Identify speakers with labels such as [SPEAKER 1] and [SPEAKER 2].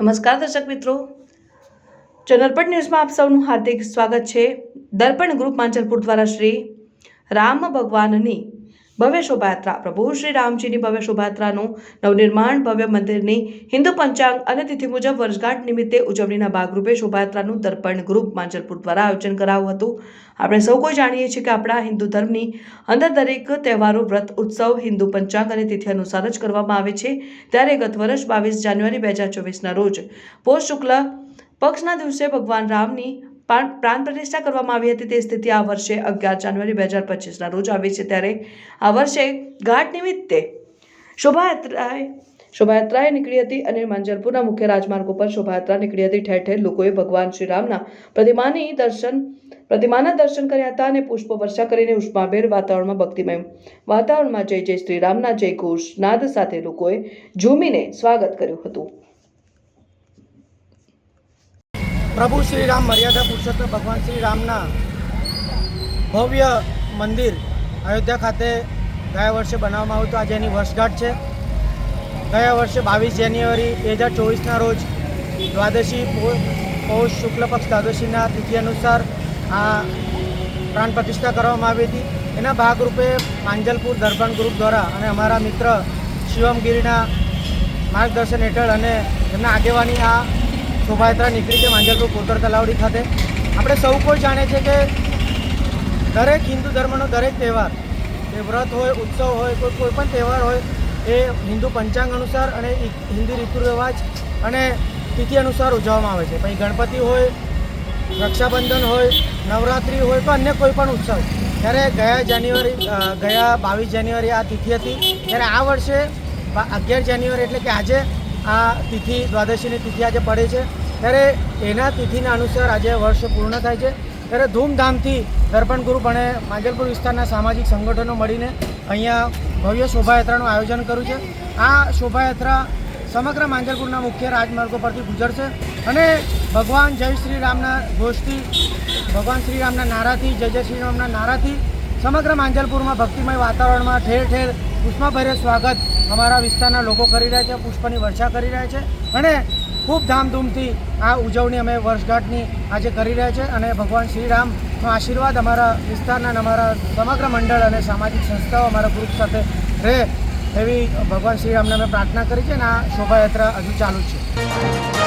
[SPEAKER 1] નમસ્કાર દર્શક મિત્રો. ચેનલપટ ન્યૂઝમાં આપ સૌનું હાર્દિક સ્વાગત છે. દર્પણ ગ્રુપ માંજલપુર દ્વારા શ્રી રામ ભગવાનની ભવ્ય શોભાયાત્રા. પ્રભુ શ્રી રામજીની ભવ્ય શોભાયાત્રાનું નવનિર્માણ ભવ્ય મંદિરની હિન્દુ પંચાંગ અને તિથિ મુજબ વર્ષગાંઠ નિમિત્તે ઉજવણીના ભાગરૂપે શોભાયાત્રાનું દર્પણ ગ્રુપ માંજલપુર દ્વારા આયોજન કરાયું હતું. આપણે સૌ કોઈ જાણીએ છીએ કે આપણા હિન્દુ ધર્મની અંદર દરેક તહેવારો, વ્રત, ઉત્સવ હિન્દુ પંચાંગ અને તિથિ અનુસાર જ કરવામાં આવે છે. ત્યારે ગત વર્ષ બાવીસ જાન્યુઆરી બે હજાર ચોવીસના રોજ પોષ શુક્લ પક્ષના દિવસે ભગવાન રામની પ્રાણ પ્રતિષ્ઠા કરવામાં આવી હતી તે સ્થિતિ આ વર્ષે અગિયાર જાન્યુઆરી બે હજાર પચીસના રોજ આવી છે ત્યારે આ વર્ષે ઘાટ નિમિત્તે શોભાયાત્રાએ શોભાયાત્રાએ નીકળી હતી અને માંજલપુરના મુખ્ય રાજમાર્ગો પર શોભાયાત્રા નીકળી હતી. ઠેર ઠેર લોકોએ ભગવાન શ્રી રામના પ્રતિમાની દર્શન, પ્રતિમાના દર્શન કર્યા હતા અને પુષ્પ વર્ષા કરીને ઉષ્માભેર વાતાવરણમાં ભક્તિમય વાતાવરણમાં જય જય શ્રી રામના જય ઘોષ નાદ સાથે લોકોએ ઝૂમીને સ્વાગત કર્યું હતું.
[SPEAKER 2] પ્રભુ શ્રી રામ મર્યાદા પુરુષોત્તમ ભગવાન શ્રી રામના ભવ્ય મંદિર અયોધ્યા ખાતે ગયા વર્ષે બનાવવામાં આવ્યું હતું. આજે એની વર્ષગાંઠ છે. ગયા વર્ષે બાવીસ જાન્યુઆરી બે હજાર ચોવીસના રોજ દ્વાદશી પૌષ શુક્લ પક્ષ દ્વાદશીના તિથિ અનુસાર આ પ્રાણ પ્રતિષ્ઠા કરવામાં આવી હતી. એના ભાગરૂપે પાંજલપુર દર્પણ ગ્રુપ દ્વારા અને અમારા મિત્ર શિવમગીરીના માર્ગદર્શન હેઠળ અને એમના આગેવાની આ શોભાયાત્રા નીકળી છે માંજલપુર કોતર તલાવડી ખાતે. આપણે સૌ કોઈ જાણે છે કે દરેક હિન્દુ ધર્મનો દરેક તહેવાર એ વ્રત હોય, ઉત્સવ હોય, કોઈ કોઈ પણ તહેવાર હોય, એ હિન્દુ પંચાંગ અનુસાર અને હિન્દી રીતુ રિવાજ અને તિથિ અનુસાર ઉજવવામાં આવે છે. પછી ગણપતિ હોય, રક્ષાબંધન હોય, નવરાત્રિ હોય કે અન્ય કોઈ પણ ઉત્સવ. ત્યારે ગયા જાન્યુઆરી ગયા બાવીસ જાન્યુઆરી આ તિથિ હતી. ત્યારે આ વર્ષે અગિયાર જાન્યુઆરી એટલે કે આજે આ તિથિ દ્વાદશીની તિથિ આજે પડે છે. ત્યારે એના તિથિના અનુસાર આજે વર્ષ પૂર્ણ થાય છે. ત્યારે ધૂમધામથી દર્પણ ગ્રુપ અને માંજલપુર વિસ્તારના સામાજિક સંગઠનો મળીને અહીંયા ભવ્ય શોભાયાત્રાનું આયોજન કર્યું છે. આ શોભાયાત્રા સમગ્ર માંજલપુરના મુખ્ય રાજમાર્ગો પરથી ગુજરશે અને ભગવાન જય શ્રી રામના ઘોષથી ભગવાન શ્રી રામના નારાથી, જય જય શ્રી રામના નારાથી સમગ્ર માંજલપુરમાં ભક્તિમય વાતાવરણમાં ઠેર ઠેર પુષ્પાભર્ય સ્વાગત અમારા વિસ્તારના લોકો કરી રહ્યા છે, પુષ્પની વર્ષા કરી રહ્યા છે અને ખૂબ ધામધૂમથી આ ઉજવણી અમે વર્ષગાંઠની આજે કરી રહ્યા છે અને ભગવાન શ્રીરામનો આશીર્વાદ અમારા વિસ્તારના અમારા સમગ્ર મંડળ અને સામાજિક સંસ્થાઓ અમારા ગ્રુપ સાથે રહે એવી ભગવાન શ્રીરામને અમે પ્રાર્થના કરી છે અને આ શોભાયાત્રા હજુ ચાલુ છે.